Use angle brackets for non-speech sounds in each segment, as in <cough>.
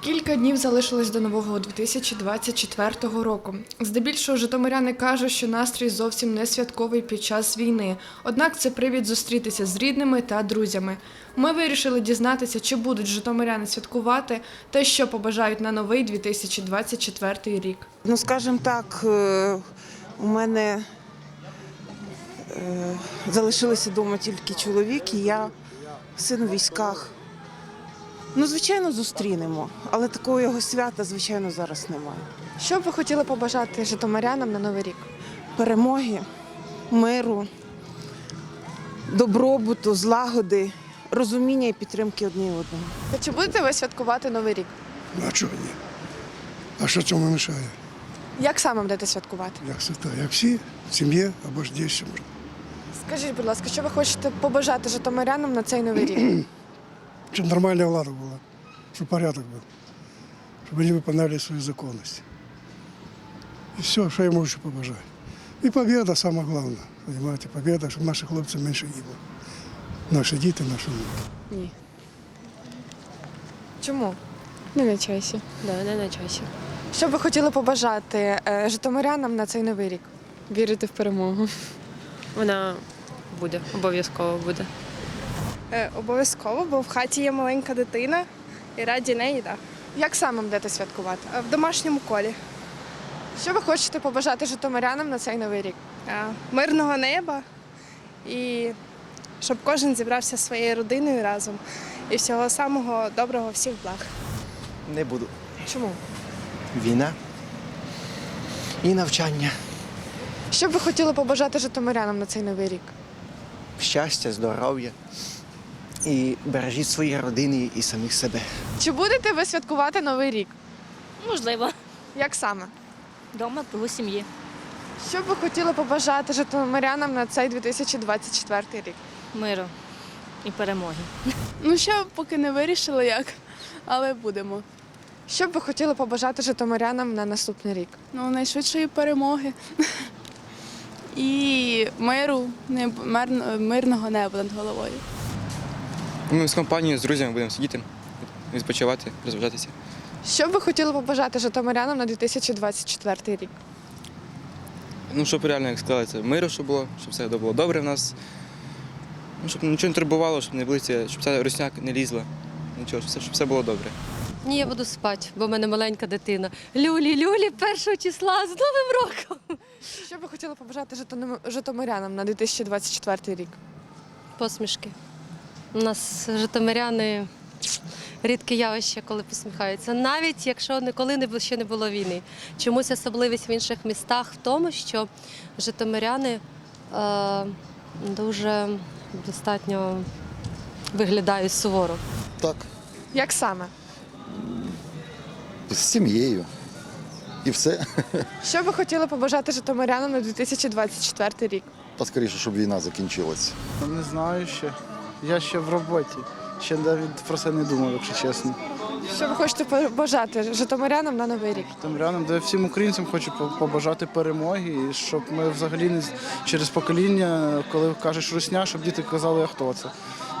Кілька днів залишилось до нового 2024 року. Здебільшого житомиряни кажуть, що настрій зовсім не святковий під час війни. Однак це привід зустрітися з рідними та друзями. Ми вирішили дізнатися, чи будуть житомиряни святкувати та що побажають на новий 2024 рік. Ну, скажімо так, е, у мене е, залишилися вдома тільки чоловік і я, син у військах. Ну, звичайно, зустрінемо, але такого його свята, звичайно, зараз немає. Що б ви хотіли побажати житомирянам на новий рік? Перемоги, миру, добробуту, злагоди, розуміння і підтримки одне одного. Чи будете ви святкувати новий рік? Ну, А чого ні? А що цьому мешає? Як саме будете святкувати? Як так? Як всі в сім'ї або ж може. Скажіть, будь ласка, що ви хочете побажати житомирянам на цей новий рік? <clears throat> Щоб нормальна влада була, щоб порядок був, щоб вони виконали свої законності. І все, що я можу побажати. І побіда саме головне. Понимаєте, побіда, щоб наші хлопці менше гинули. Наші діти, наші внуки. Ні. Чому? Не на часі. Да, не на часі. Що б хотіли побажати е, житомирянам на цей новий рік? Вірити в перемогу. Вона буде, обов'язково буде. Е, Обов'язково, бо в хаті є маленька дитина і раді неї, так. Як саме будете святкувати? Е, В домашньому колі. Що ви хочете побажати житомирянам на цей новий рік? Е, Мирного неба і щоб кожен зібрався зі своєю родиною разом. І всього самого доброго, всіх благ. Не буду. Чому? Війна і навчання. Що б ви хотіли побажати житомирянам на цей новий рік? Щастя, здоров'я. І бережіть свої родини і самих себе. Чи будете ви святкувати новий рік? Можливо, Як саме? вдома кругу сім'ї. Що б ви хотіли побажати житомирянам на цей 2024 рік? Миру і перемоги. Ну, ще поки не вирішили як, але будемо. Що б ви хотіли побажати житомирянам на наступний рік? Ну, найшвидшої перемоги. І миру, мирного неба над головою. Ми з компанією, з друзями будемо сидіти, відпочивати, розважатися. Що б ви хотіли побажати житомирянам на 2024 рік? Ну, щоб реально, як сказали, це миру, щоб було, щоб все було добре в нас. Ну, щоб нічого не турбувало, щоб не близько, щоб ця русняк не лізла. Нічого, щоб все, щоб все було добре. Ні, я буду спати, бо в мене маленька дитина. Люлі, люлі, першого числа з Новим роком. Що б ви хотіли побажати житомирянам на 2024 рік? Посмішки. У нас житомиряни рідке явище, коли посміхаються. Навіть якщо ніколи не ще не було війни. Чомусь особливість в інших містах в тому, що житомиряни е, дуже достатньо виглядають суворо. Так, Як саме? з сім'єю. І все. Що ви хотіли побажати житомирянам на 2024 рік? Та скоріше, щоб війна закінчилась. Не знаю ще. Я ще в роботі. Ще навіть про це не думав, якщо чесно. Що ви хочете побажати житомирянам на новий рік? Тим рянам, де всім українцям хочу побажати перемоги, і щоб ми взагалі не через покоління, коли кажеш русня, щоб діти казали, а хто це.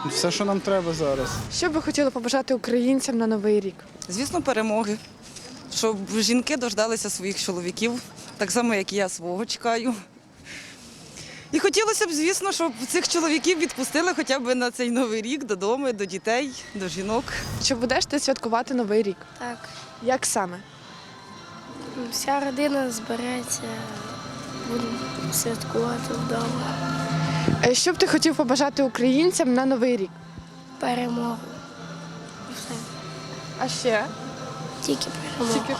Все, що нам треба зараз. Що б ви хотіли побажати українцям на новий рік? Звісно, перемоги. Щоб жінки дождалися своїх чоловіків, так само, як і я свого чекаю. І хотілося б, звісно, щоб цих чоловіків відпустили хоча б на цей новий рік додому, до дітей, до жінок. Чи будеш ти святкувати новий рік? Так. Як саме? Вся родина збереться, будемо святкувати вдома. Е, Що б ти хотів побажати українцям на новий рік? Перемогу. А ще? Тільки перемогу. Тільки